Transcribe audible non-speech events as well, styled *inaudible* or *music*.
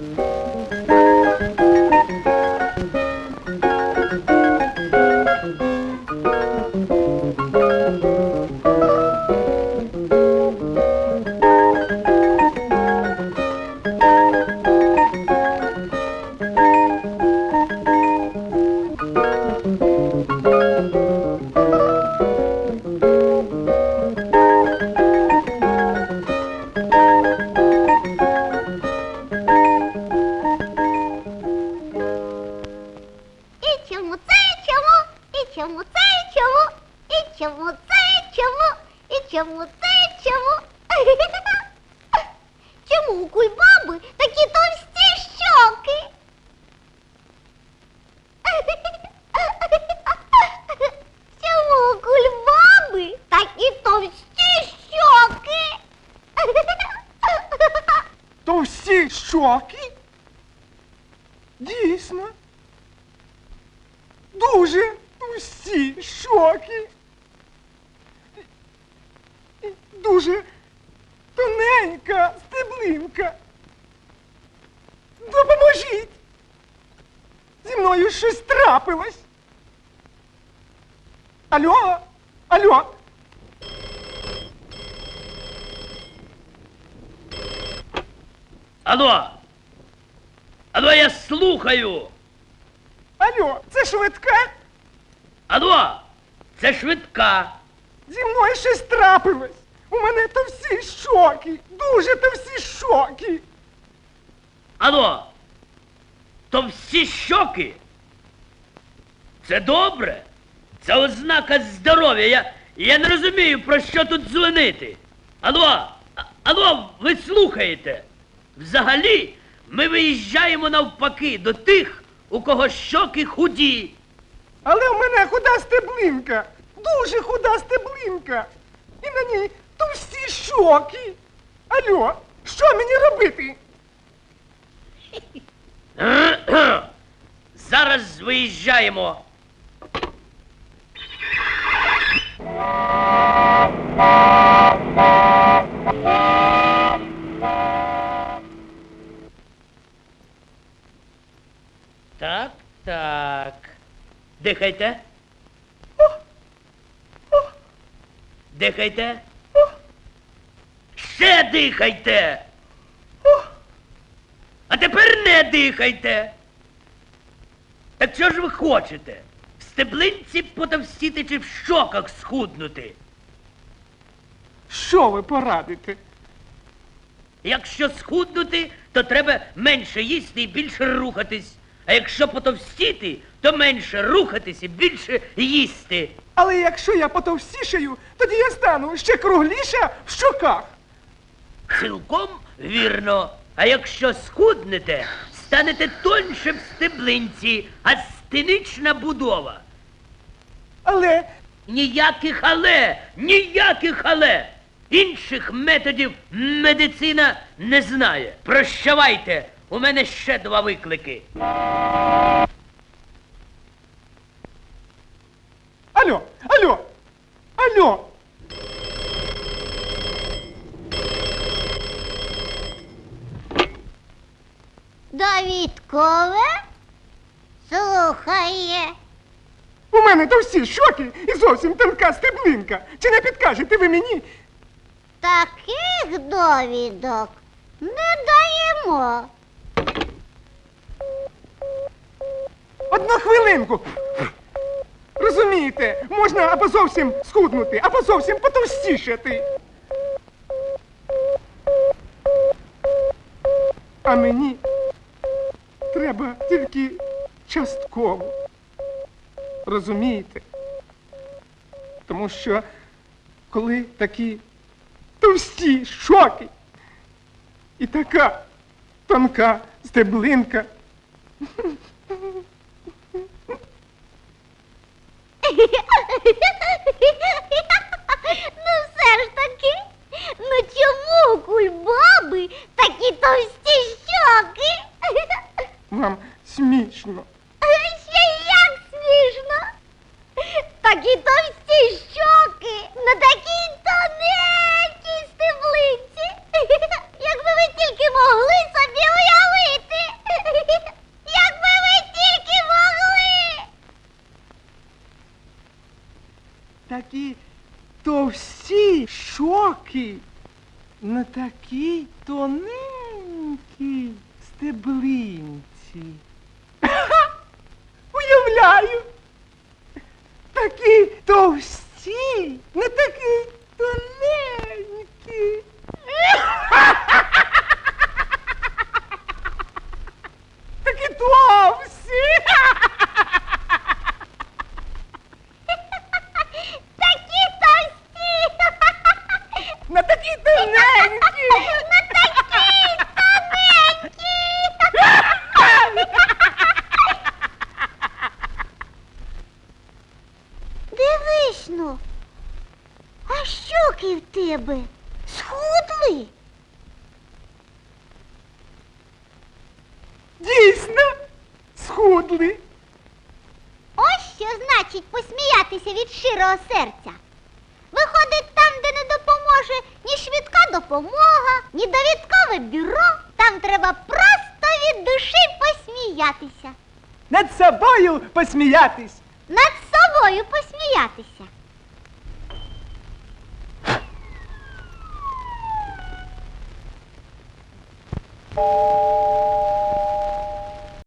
І чому це і чому? І чому це і чому? І чому це і чому? *laughs* Чому у кульбаби такі товсті щоки? *laughs* Чому у кульбаби такі товсті щоки? *laughs* То всі щоки? Дійсно. Дуже всі щоки. І Дуже тоненька стеблинка. Допоможіть. Зі мною щось трапилось. Алло? Алло? Алло! Алло, я слухаю! Алло, це швидка? Алло! Це швидка! Зі мною щось трапилось. У мене то всі шоки. Дуже то всі шоки. Алло! То всі щоки? Це добре? Це ознака здоров'я. Я, я не розумію, про що тут дзвонити. Алло, алло, ви слухаєте? Взагалі, ми виїжджаємо навпаки до тих, у кого щоки худі. Але в мене худа стеблинка. Дуже худа стеблинка. І на ній то всі шоки. Алло, що мені робити? Зараз виїжджаємо. Так, так. Дихайте. Дихайте. Ще дихайте. А тепер не дихайте. Так що ж ви хочете? В стеблинці потовстіти чи в щоках схуднути? Що ви порадите? Якщо схуднути, то треба менше їсти і більше рухатись. А якщо потовстіти, то менше рухатись і більше їсти. Але якщо я потовстішаю, тоді я стану ще кругліша в щоках. Цілком вірно. А якщо схуднете, станете тоньше в стеблинці, а стенична будова. Але Ніяких але, ніяких але. Інших методів медицина не знає. Прощавайте, у мене ще два виклики. Алло, алло, алло. Давідкове слухає. У мене то всі щоки і зовсім тонка стеблинка. Чи не підкажете ви мені? Таких довідок не даємо. Одну хвилинку. Розумієте, можна або зовсім схуднути, або зовсім потовстішати. А мені треба тільки частково. Розумієте? Тому що коли такі товсті шоки і така тонка стеблинка. Ну все ж таки, ну чому у кульбаби такі товсті щоки? Вам смішно. Ще як смішно. Такі товсті такі товсті шоки на такі тоненькі стеблинці. *laughs* Уявляю, такі товсті, на такі тоненькі. *laughs* Такі товсті. Тебе схудли? Дійсно, схудли. Ось що значить посміятися від щирого серця. Виходить, там, де не допоможе ні швидка допомога, ні довідкове бюро, там треба просто від душі посміятися. Над собою посміятись. Над собою посміятися. Thank you.